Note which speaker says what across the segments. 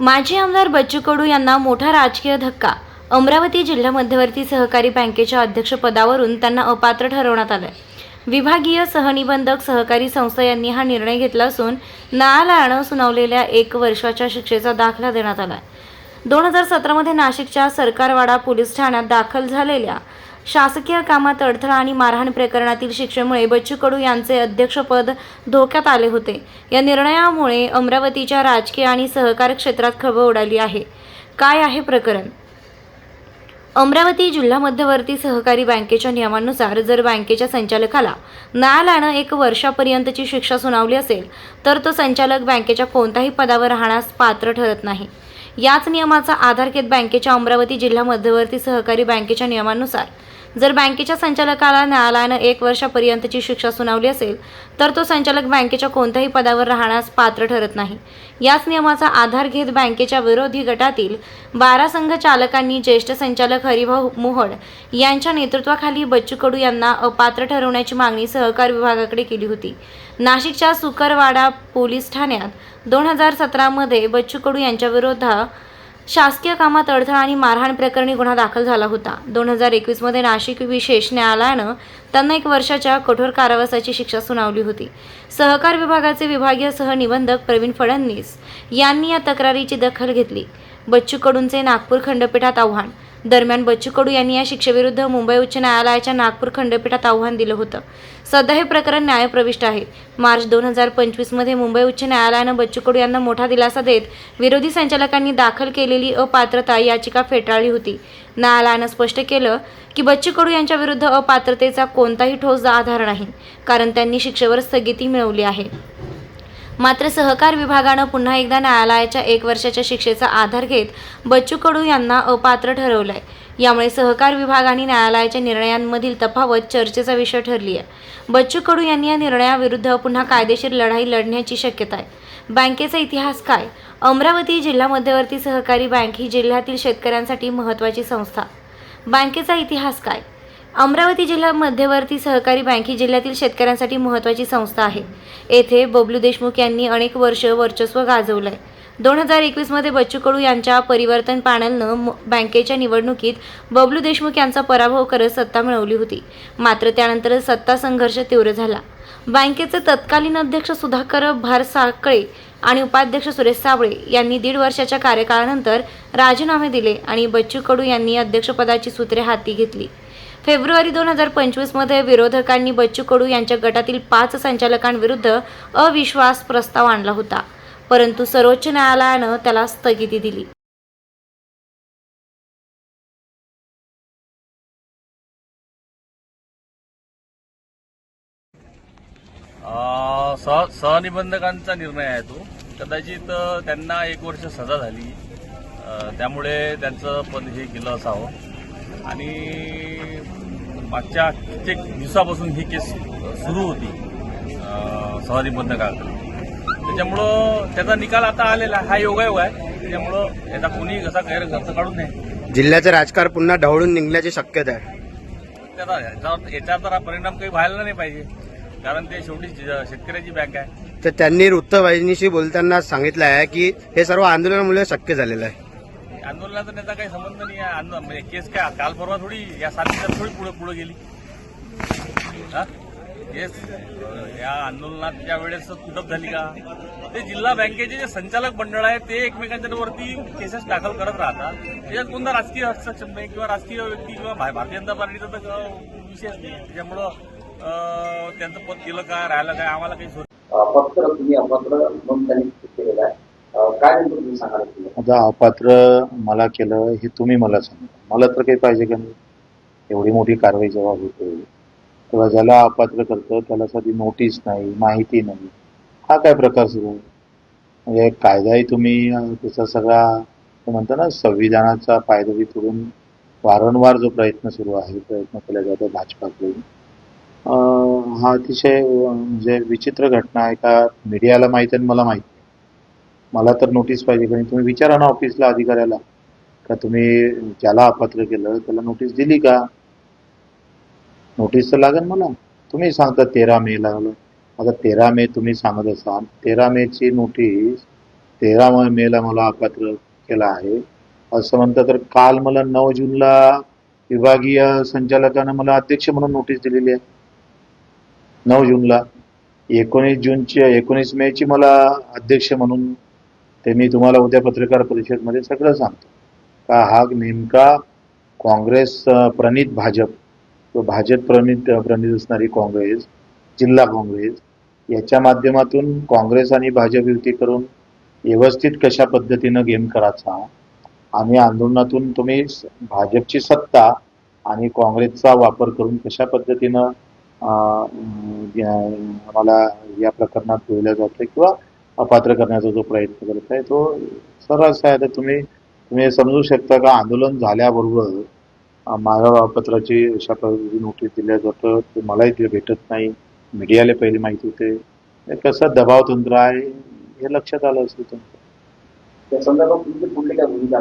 Speaker 1: माजी आमदार बच्चू कडू यांना मोठा राजकीय धक्का. अमरावती जिल्हा मध्यवर्ती सहकारी बँकेच्या अध्यक्षपदावरून त्यांना अपात्र ठरवण्यात आलं विभागीय सहनिबंधक सहकारी संस्था यांनी हा निर्णय घेतला असून न्यायालयानं सुनावलेल्या एक वर्षाच्या शिक्षेचा दाखला देण्यात आला दोन हजार सतरामध्ये नाशिकच्या सरकारवाडा पोलीस ठाण्यात दाखल झालेल्या शासकीय कामात अडथळा आणि मारहाण प्रकरणातील शिक्षेमुळे बच्चू कडू यांचे अध्यक्षपद धोक्यात आले होते. या निर्णयामुळे अमरावतीच्या राजकीय आणि सहकार क्षेत्रात खळबळ उडाली आहे. काय आहे प्रकरण? अमरावती जिल्हा मध्यवर्ती सहकारी बँकेच्या नियमानुसार जर बँकेच्या संचालकाला न्यायालयानं एक वर्षापर्यंतची शिक्षा सुनावली असेल तर तो संचालक बँकेच्या कोणत्याही पदावर राहण्यास पात्र ठरत नाही. याच नियमाचा आधार घेत बँकेच्या अमरावती जिल्हा मध्यवर्ती सहकारी बँकेच्या नियमानुसार जर बँकेच्या संचालकाला न्यायालयानं एक वर्षापर्यंतची शिक्षा सुनावली असेल तर तो संचालक बँकेच्या कोणत्याही पदावर राहण्यास पात्र ठरत नाही. याच नियमाचा आधार घेत बँकेच्या विरोधी गटातील बारा संघ चालकांनी ज्येष्ठ संचालक हरिभाऊ मोहड यांच्या नेतृत्वाखाली बच्चू कडू यांना अपात्र ठरवण्याची मागणी सहकार विभागाकडे केली होती. नाशिकच्या सुकरवाडा पोलीस ठाण्यात दोन हजार सतरामध्ये बच्चू कडू यांच्याविरोधात शासकीय कामात अडथळा आणि मारहाण प्रकरणी गुन्हा दाखल झाला होता. दोन हजार एकवीसमध्ये नाशिक विशेष न्यायालयानं त्यांना एक वर्षाच्या कठोर कारावासाची शिक्षा सुनावली होती. सहकार विभागाचे विभागीय सहनिबंधक प्रवीण फडणवीस यांनी या तक्रारीची दखल घेतली. बच्चू कडूंचे नागपूर खंडपीठात आव्हान. दरम्यान बच्चू कडू यांनी या शिक्षेविरुद्ध मुंबई उच्च न्यायालयाच्या नागपूर खंडपीठात आव्हान दिलं होतं. सध्या हे प्रकरण न्यायप्रविष्ट आहे. मार्च दोन हजार पंचवीसमध्ये मुंबई उच्च न्यायालयानं बच्चू कडू यांना मोठा दिलासा देत विरोधी संचालकांनी दाखल केलेली अपात्रता याचिका फेटाळली होती. न्यायालयानं स्पष्ट केलं की बच्चू कडू यांच्या विरुद्ध अपात्रतेचा कोणताही ठोस आधार नाही कारण त्यांनी शिक्षेवर स्थगिती मिळवली आहे. मात्र सहकार विभागानं पुन्हा एकदा न्यायालयाच्या एक वर्षाच्या शिक्षेचा आधार घेत बच्चू कडू यांना अपात्र ठरवलंय. यामुळे सहकार विभाग आणि न्यायालयाच्या निर्णयांमधील तफावत चर्चेचा विषय ठरली आहे. बच्चू कडू यांनी या निर्णयाविरुद्ध पुन्हा कायदेशीर लढाई लढण्याची शक्यता आहे. बँकेचा इतिहास काय? अमरावती जिल्हा मध्यवर्ती सहकारी बँक ही जिल्ह्यातील शेतकऱ्यांसाठी महत्त्वाची संस्था. बँकेचा इतिहास काय? अमरावती जिल्हा मध्यवर्ती सहकारी बँक ही जिल्ह्यातील शेतकऱ्यांसाठी महत्त्वाची संस्था आहे. येथे बबलू देशमुख यांनी अनेक वर्ष वर्चस्व गाजवलं आहे दोन हजार एकवीसमध्ये बच्चू कडू यांच्या परिवर्तन पॅनलनं बँकेच्या निवडणुकीत बबलू देशमुख यांचा पराभव करत सत्ता मिळवली होती. मात्र त्यानंतर सत्ता संघर्ष तीव्र झाला. बँकेचे तत्कालीन अध्यक्ष सुधाकर भारसाकळे आणि उपाध्यक्ष सुरेश साबळे यांनी दीड वर्षाच्या कार्यकाळानंतर राजीनामे दिले आणि बच्चू कडू यांनी अध्यक्षपदाची सूत्रे हाती घेतली. फेब्रुवारी दोन हजार पंचवीसमध्ये विरोधकांनी बच्चू कडू यांच्या गटातील पाच संचालकांविरुद्ध अविश्वास प्रस्ताव आणला होता. परंतु सर्वोच्च न्यायालयानं त्याला स्थगिती दिली.
Speaker 2: अं, सह सहनिबंधकांचा निर्णय आहे तो. कदाचित त्यांना एक वर्ष सजा झाली. त्यामुळे त्यांचं पण हे गेलं असावं. आणि मागच्या कित्येक दिवसापासून ही केस सुरू होती. अं, सहनिबंधकांकडे त्याच्यामुळं त्याचा निकाल आता आलेला. हा योगायोग आहे. त्याच्यामुळं याचा कोणी कसा गैर अर्थ काढून नये.
Speaker 3: जिल्ह्याचं राजकारण पुन्हा ढवळून निघण्याची शक्यता आहे.
Speaker 2: त्याचा याच्यावर याच्यावर तर हा परिणाम काही व्हायला नाही पाहिजे. कारण ते शेवटी शेतकऱ्याची बँक आहे.
Speaker 3: तर त्यांनी वृत्तवाहिनीशी बोलताना सांगितलं आहे की हे सर्व आंदोलनामुळे शक्य झालेलं आहे.
Speaker 2: आंदोलनाचा त्याचा काही संबंध नाही आहे. आंदोलन म्हणजे केस काय काल परवा थोडी या सात दिवसात थोडी पुढे पुढे गेली. हा? केस या आंदोलनात आंदोलनाच्या वेळेस कुटप झाली का? ते जिल्हा बँकेचे जे संचालक मंडळ आहे ते एकमेकांच्या वरती केसेस दाखल करत राहतात. त्याच्यात कोणता राजकीय हस्तक्षेप नाही किंवा राजकीय व्यक्ती किंवा भारतीय जनता पार्टीचा तर विशेष नाही. त्याच्यामुळं त्यांचं पद केलं काय राहिलं काय आम्हाला काही सोय
Speaker 4: तुम्ही अपात्र म्हणून त्यांनी काय तुम्ही सांगाल
Speaker 5: आता अपात्र मला केलं हे तुम्ही मला सांगा. मला तर काही पाहिजे का नाही? एवढी मोठी कारवाई जेव्हा होते तेव्हा ज्याला अपात्र करतं त्याला साधी नोटीस नाही माहिती नाही. हा काय प्रकार सुरू म्हणजे कायदाही तुम्ही त्याचा सगळा म्हणता म्हणतो ना संविधानाचा पायदवी तोडून वारंवार जो प्रयत्न सुरू आहे प्रयत्न केला जातो भाजपाकडून हा अतिशय म्हणजे विचित्र घटना आहे का? मीडियाला माहिती आणि मला माहिती. मला तर नोटीस पाहिजे कारण तुम्ही विचारा ना ऑफिसला अधिकाऱ्याला. का तुम्ही ज्याला अपात्र केलं त्याला नोटीस दिली का? नोटीस तर लागेल मला. तुम्ही सांगता तेरा मे लागलं आता तेरा मे तुम्ही सांगत असाल तेरा मेची नोटीस तेरा मेला मला अपात्र केला आहे. असं म्हणतं तर काल मला नऊ जूनला विभागीय संचालकानं मला अध्यक्ष म्हणून नोटीस दिलेली आहे. नऊ जूनला एकोणीस जूनची एकोणीस मेची मला अध्यक्ष म्हणून ते मी तुम्हाला उद्या पत्रकार परिषदमध्ये सगळं सांगतो. का हा नेमका काँग्रेस प्रणित भाजप तो भाजप प्रणित प्रणित असणारी काँग्रेस जिल्हा काँग्रेस याच्या माध्यमातून काँग्रेस आणि भाजप युती करून व्यवस्थित कशा पद्धतीनं गेम करायचा आणि आंदोलनातून तुम्ही स- भाजपची सत्ता आणि काँग्रेसचा वापर करून कशा पद्धतीनं आम्हाला या प्रकरणात ठेवलं जातं किंवा अपात्र करण्याचा जो प्रयत्न करत आहे तो सरस आहे आता तुम्ही तुम्ही समजू शकता का? आंदोलन झाल्याबरोबर माझ्या पत्राची अशा पद्धतीची नोटीस दिल्या जातं ते मलाही ते भेटत नाही. मीडियाला पहिले माहिती होते. कसं दबाव तंत्र आहे हे लक्षात आलं असेल तुमचं
Speaker 4: त्या संदर्भात भूमिका?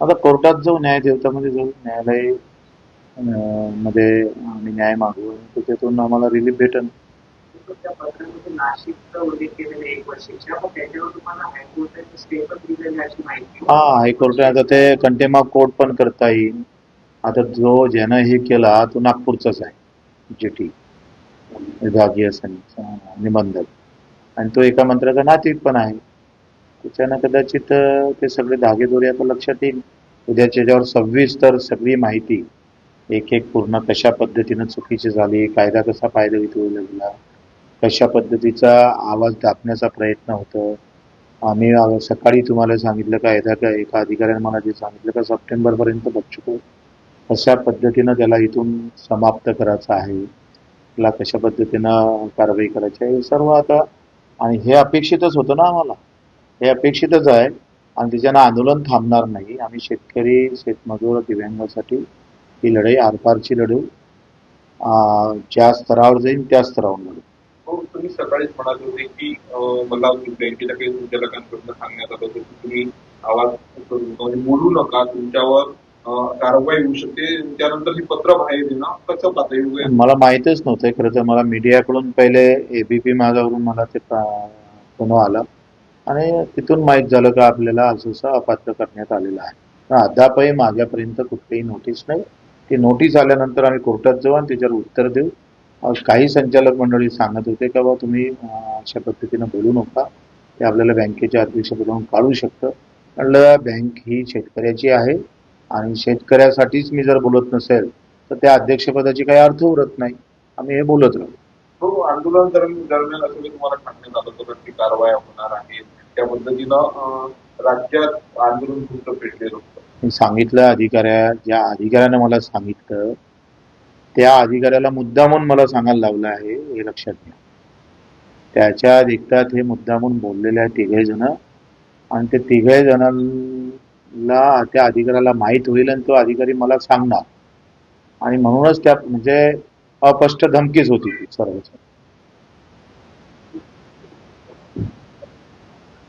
Speaker 5: आता कोर्टात जाऊ न्याय देवतामध्ये जाऊ. न्यायालयमध्ये आम्ही न्याय मागू. त्याच्यातून आम्हाला रिलीफ भेटेल
Speaker 6: त्या पत्रामध्ये नाशिकचा उल्लेख केलेला एक वर्षाच्या पण त्याच्यावर तुम्हाला हायकोर्टाचे स्टे पण दिलेले अशी माहिती
Speaker 5: हा हायकोर्ट आता ते कंटेम ऑफ कोर्ट पण करता येईल. आता जो ज्यानं हे केला तो नागपूरचाच आहे. जेटी विभागीय निबंधक. आणि तो एका मंत्र्याचा नातीत पण आहे. त्याच्यानं कदाचित ते सगळे धागेदोरे आता लक्षात येईल. उद्याच्या याच्यावर तर सगळी माहिती. एक एक पूर्ण कशा पद्धतीनं चुकीची झाली कायदा कसा फायदा होईल लागला कशा पद्धतीचा आवाज दाबण्याचा प्रयत्न होतो? आम्ही सकाळी तुम्हाला सांगितलं का एका का एका अधिकाऱ्याने मला जे सांगितलं का सप्टेंबरपर्यंत बघतो. कशा पद्धतीनं त्याला इथून समाप्त करायचं आहे. त्याला कशा पद्धतीनं कारवाई करायची आहे हे सर्व आता आणि हे अपेक्षितच होतं ना आम्हाला. हे अपेक्षितच आहे आणि त्याच्यानं आंदोलन थांबणार नाही. आम्ही शेतकरी शेतमजूर दिव्यांगासाठी ही लढाई आरपारची लढू ज्या स्तरावर जाईल त्या स्तरावर लढू.
Speaker 7: तुम्ही सकाळीच म्हणाले होते की मला बँकेच्या काही संचालकांकडून सांगण्यात आलं होतं की तुम्ही आवाज म्हणजे बोलू नका तुमच्यावर कारवाई होऊ शकते. त्यानंतर ही पत्र बाहेर येणं कसं पातळी
Speaker 5: मला माहितच नव्हतं खरं तर मला मीडियाकडून पहिले एबीपी माझ्यावरून मला ते फोन आला. आणि तिथून माहीत झालं का आपल्याला असं असं अपात्र करण्यात आलेलं आहे. अद्यापही माझ्यापर्यंत कुठलीही नोटीस नाही. ती नोटीस आल्यानंतर आम्ही कोर्टात जाऊ आणि त्याच्यावर उत्तर देऊ. काही संचालक मंडळी सांगत होते का बा तुम्ही अशा पद्धतीनं बोलू नका. ते आपल्याला बँकेच्या अध्यक्षपदावरून काढू शकतं. म्हणलं बँक ही शेतकऱ्याची आहे आणि शेतकऱ्यासाठीच मी जर बोलत नसेल तर त्या अध्यक्षपदाची काही अर्थ उरत नाही. आम्ही हे बोलत राहू.
Speaker 7: हो आंदोलन दरम्यान असं काही तुम्हाला सांगण्यात आलं होतं की कारवाया होणार आहेत त्या पद्धतीनं राज्यात आंदोलन तुमचं पेटलेलं होतं.
Speaker 5: मी सांगितलं अधिकाऱ्या ज्या अधिकाऱ्यानं मला सांगितलं त्या अधिकाऱ्याला मुद्दामून मला सांगायला लावलं आहे हे लक्षात घ्या. त्याच्या अधिकतात हे मुद्दामून बोललेले आहे तिघे जण. आणि ते तिघे जणांना त्या अधिकाऱ्याला माहीत होईल आणि तो अधिकारी मला सांगणार. आणि म्हणूनच त्या म्हणजे अस्पष्ट धमकीच होती ती सर्वच